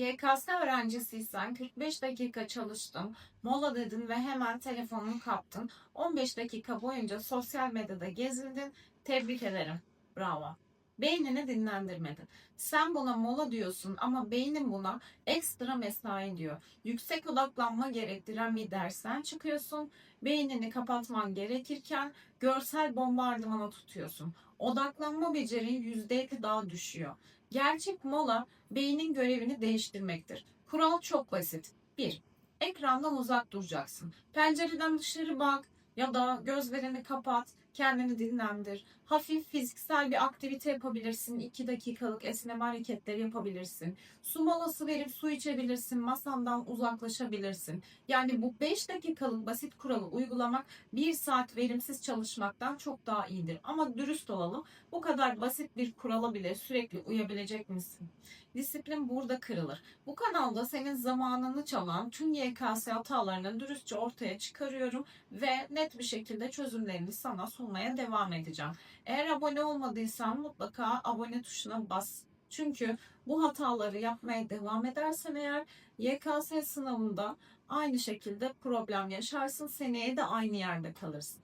YKS öğrencisiysen 45 dakika çalıştım, mola dedin ve hemen telefonunu kaptın. 15 dakika boyunca sosyal medyada gezindin. Tebrik ederim. Bravo. Beynini dinlendirmedin. Sen buna mola diyorsun ama beynin buna ekstra mesai diyor. Yüksek odaklanma gerektiren bir dersten çıkıyorsun. Beynini kapatman gerekirken görsel bombardımana tutuyorsun. Odaklanma becerin %50 daha düşüyor. Gerçek mola beynin görevini değiştirmektir. Kural çok basit. 1. Ekrandan uzak duracaksın. Pencereden dışarı bak ya da gözlerini kapat, kendini dinlendir. Hafif fiziksel bir aktivite yapabilirsin. 2 dakikalık esneme hareketleri yapabilirsin. Su molası verip su içebilirsin. Masandan uzaklaşabilirsin. Yani bu 5 dakikalık basit kuralı uygulamak 1 saat verimsiz çalışmaktan çok daha iyidir. Ama dürüst olalım. Bu kadar basit bir kurala bile sürekli uyabilecek misin? Disiplin burada kırılır. Bu kanalda senin zamanını çalan tüm YKS hatalarını dürüstçe ortaya çıkarıyorum ve net bir şekilde çözümlerini sana sunmaya devam edeceğim. Eğer abone olmadıysan mutlaka abone tuşuna bas. Çünkü bu hataları yapmaya devam edersen eğer YKS sınavında aynı şekilde problem yaşarsın. Seneye de aynı yerde kalırsın.